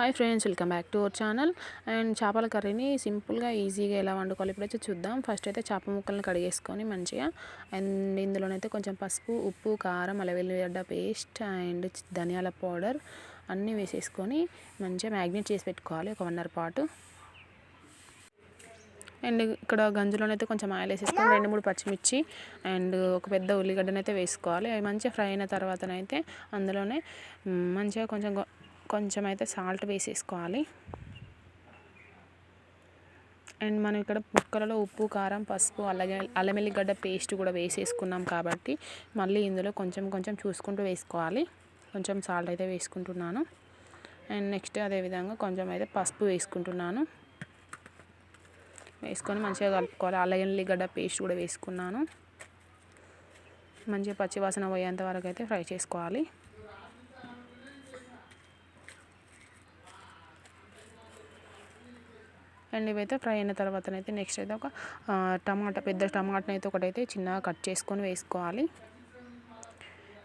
Hi friends welcome back to our channel. And చేపల కర్రీని సింపుల్గా ఈజీగా ఎలా వండుకోవాలి ఇప్పుడైతే చూద్దాం. ఫస్ట్ అయితే చేప ముక్కలను కడిగేసుకొని మంచిగా అండ్ ఇందులోనైతే కొంచెం పసుపు ఉప్పు కారం అలవెల్లిగడ్డ పేస్ట్ అండ్ ధనియాల పౌడర్ అన్నీ వేసేసుకొని మంచిగా మ్యాగ్నేట్ చేసి పెట్టుకోవాలి ఒక వన్ అవర్ పాటు. అండ్ ఇక్కడ గంజులోనైతే కొంచెం ఆయిల్ వేసేసుకొని రెండు మూడు పచ్చిమిర్చి అండ్ ఒక పెద్ద ఉల్లిగడ్డనైతే వేసుకోవాలి. అవి మంచిగా ఫ్రై అయిన తర్వాతనైతే అందులోనే మంచిగా కొంచెం కొంచెం అయితే సాల్ట్ వేసేసుకోవాలి. అండ్ మనం ఇక్కడ ముక్కలలో ఉప్పు కారం పసుపు అలాగే అల్లమెల్లిగడ్డ పేస్ట్ కూడా వేసేసుకున్నాం కాబట్టి మళ్ళీ ఇందులో కొంచెం కొంచెం చూసుకుంటూ వేసుకోవాలి. కొంచెం సాల్ట్ అయితే వేసుకుంటున్నాను. అండ్ నెక్స్ట్ అదేవిధంగా కొంచెం అయితే పసుపు వేసుకుంటున్నాను. వేసుకొని మంచిగా కలుపుకోవాలి. అల్లం ఎల్లిగడ్డ పేస్ట్ కూడా వేసుకున్నాను. మంచిగా పచ్చివాసన పోయేంత వరకు అయితే ఫ్రై చేసుకోవాలి. అండ్ ఇవైతే ఫ్రై అయిన తర్వాతనైతే నెక్స్ట్ అయితే ఒక టమాటా పెద్ద టమాటాని అయితే ఒకటైతే చిన్నగా కట్ చేసుకొని వేసుకోవాలి.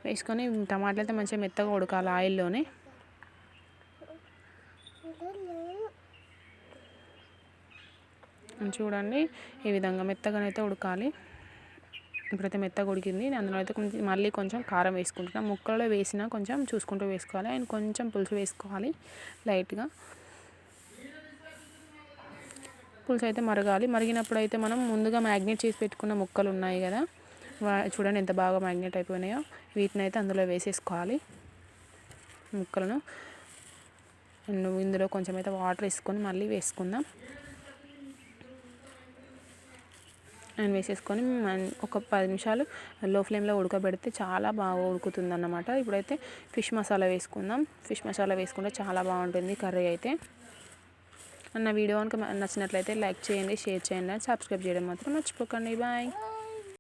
వేసుకొని టమాటాలు అయితే మంచిగా మెత్తగా ఉడకాలి ఆయిల్లోనే. చూడండి ఈ విధంగా మెత్తగానైతే ఉడకాలి. ఇప్పుడైతే మెత్తగా ఉడికింది. అందులో అయితే కొంచెం మళ్ళీ కొంచెం కారం వేసుకుంటున్నాం. ముక్కలలో వేసినా కొంచెం చూసుకుంటూ వేసుకోవాలి. అండ్ కొంచెం పులుసు వేసుకోవాలి లైట్గా. పులుసు అయితే మరగాలి. మరిగినప్పుడు అయితే మనం ముందుగా మ్యాగ్నేట్ చేసి పెట్టుకున్న ముక్కలు ఉన్నాయి కదా. చూడండి ఎంత బాగా మ్యాగ్నేట్ అయిపోయినాయో. వీటిని అయితే అందులో వేసేసుకోవాలి. ముక్కలను అండ్ ఇందులో కొంచెం అయితే వాటర్ వేసుకొని మళ్ళీ వేసుకుందాం. అండ్ వేసేసుకొని ఒక పది నిమిషాలు లో ఫ్లేమ్లో ఉడకబెడితే చాలా బాగా ఉడుకుతుంది అన్నమాట ఇప్పుడైతే ఫిష్ మసాలా వేసుకుందాం. ఫిష్ మసాలా వేసుకుంటే చాలా బాగుంటుంది కర్రీ అయితే. నా వీడియో కనుక నచ్చినట్లయితే లైక్ చేయండి షేర్ చేయండి అండ్ సబ్స్క్రైబ్ చేయడం మాత్రం మర్చిపోకండి. బాయ్.